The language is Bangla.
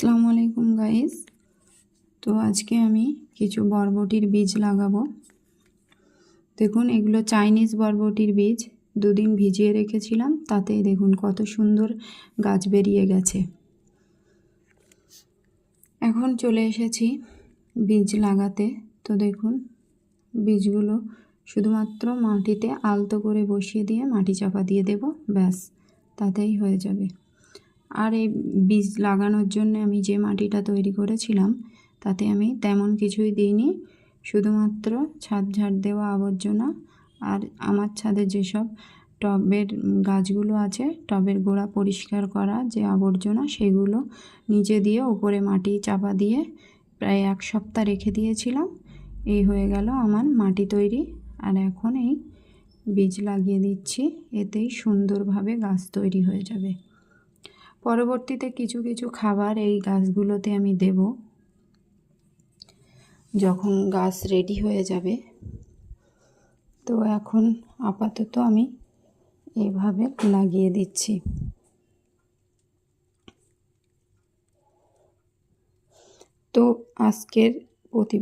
আসসালামু আলাইকুম গাইস তো আজকে আমি কিছু বরবটির বীজ লাগাবো। দেখুন, এগুলো চাইনিজ বরবটির বীজ। দুদিন ভিজিয়ে রেখেছিলাম তাতেই দেখুন কত সুন্দর গাছ বেরিয়ে গেছে। এখন চলে এসেছি বীজ লাগাতে। তো দেখুন, বীজগুলো শুধুমাত্র মাটিতে আলতো করে বসিয়ে দিয়ে মাটি চাপা দিয়ে দেব, ব্যাস, তাতেই হয়ে যাবে। আর এই বীজ লাগানোর জন্য আমি যে মাটিটা তৈরি করেছিলাম, তাতে আমি তেমন কিছুই দিইনি। শুধুমাত্র ছাদ ঝাড় দেওয়া আবর্জনা আর আমার ছাদে যেসব টবের গাছগুলো আছে, টবের গোড়া পরিষ্কার করা যে আবর্জনা, সেগুলো নিচে দিয়ে ওপরে মাটি চাপা দিয়ে প্রায় এক সপ্তাহ রেখে দিয়েছিলাম। এই হয়ে গেল আমার মাটি তৈরি। আর এখন এই বীজ লাগিয়ে দিচ্ছি। এতেই সুন্দরভাবে গাছ তৈরি হয়ে যাবে। পরবর্তীতে কিছু কিছু খাবার এই গাছগুলোতে আমি দেব। যখন গাছ রেডি হয়ে যাবে, তো এখন আপাতত আমি এভাবে লাগিয়ে দিচ্ছি। তো আজকের প্রতি